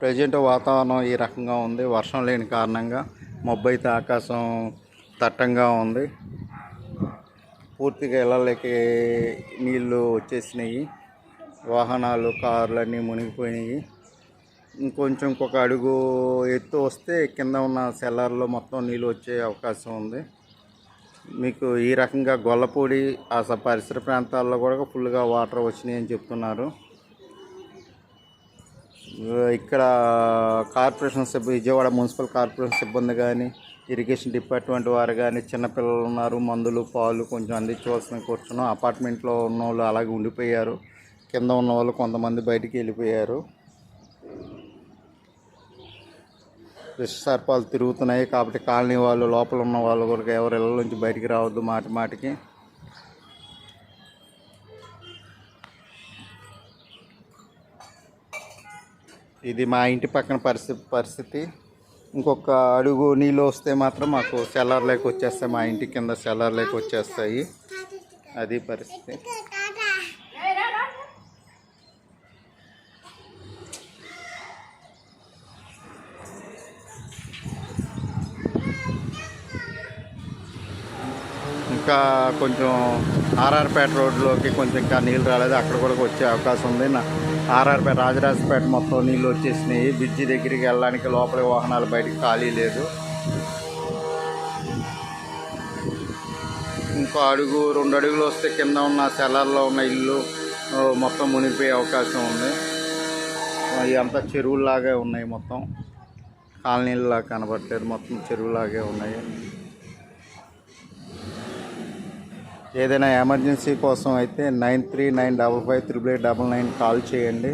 Present వాతావరణం ఈ రకంగా ఉంది. వర్షం లేని కారణంగా మబ్బైతే ఆకాశం దట్టంగా ఉంది. పూర్తిగా ఇళ్ళకి నీళ్ళు వచ్చేసినాయి. వాహనాలు కార్లు అన్నీ మునిగిపోయినాయి. ఇంకొంచెం ఇంకొక అడుగు ఎత్తు వస్తే కింద ఉన్న సెల్లర్లో మొత్తం నీళ్ళు వచ్చే అవకాశం ఉంది. మీకు ఈ రకంగా గొల్లపూడి ఆ పరిసర ప్రాంతాల్లో కూడా ఫుల్గా వాటర్ వచ్చినాయి అని చెప్తున్నారు. ఇక్కడ కార్పొరేషన్ సిబ్బంది విజయవాడ మున్సిపల్ కార్పొరేషన్ సిబ్బంది కానీ ఇరిగేషన్ డిపార్ట్మెంట్ వారు కానీ చిన్నపిల్లలు ఉన్నారు మందులు పాలు కొంచెం అందించవలసిన కూర్చున్నాం. అపార్ట్మెంట్లో ఉన్న వాళ్ళు అలాగే ఉండిపోయారు. కింద ఉన్న వాళ్ళు కొంతమంది బయటికి వెళ్ళిపోయారు. విష సర్పాలు తిరుగుతున్నాయి కాబట్టి కాలనీ వాళ్ళు లోపల ఉన్న వాళ్ళు కూడా ఎవరు ఇళ్ళ నుంచి బయటికి రావద్దు మాటి మాటికి. ఇది మా ఇంటి పక్కన పరిస్థితి పరిస్థితి. ఇంకొక అడుగు నీళ్ళు వస్తే మాత్రం మాకు సెల్లర్ లేక వచ్చేస్తాయి. మా ఇంటి కింద సెల్లర్ లేక వచ్చేస్తాయి. అది పరిస్థితి. ఇంకా కొంచెం ఆర్ఆర్పేట రోడ్లోకి కొంచెం ఇంకా నీళ్ళు రాలేదు. అక్కడ కూడా వచ్చే అవకాశం ఉంది. నా ఆర్ఆర్పేట రాజరాజపేట మొత్తం నీళ్ళు వచ్చేసినాయి. బ్రిడ్జి దగ్గరికి వెళ్ళడానికి లోపల వాహనాలు బయటకు ఖాళీ లేదు. ఇంకో అడుగు రెండు అడుగులు వస్తే కింద ఉన్న సెలర్లో ఉన్న ఇల్లు మొత్తం మునిగిపోయే అవకాశం ఉంది. అవి అంతా చెరువులాగే ఉన్నాయి మొత్తం. కాలనీలా కనబడలేదు మొత్తం చెరువులాగే ఉన్నాయి. ఏదైనా ఎమర్జెన్సీ కోసం అయితే nine three nine double five triple eight double nine call చేయండి.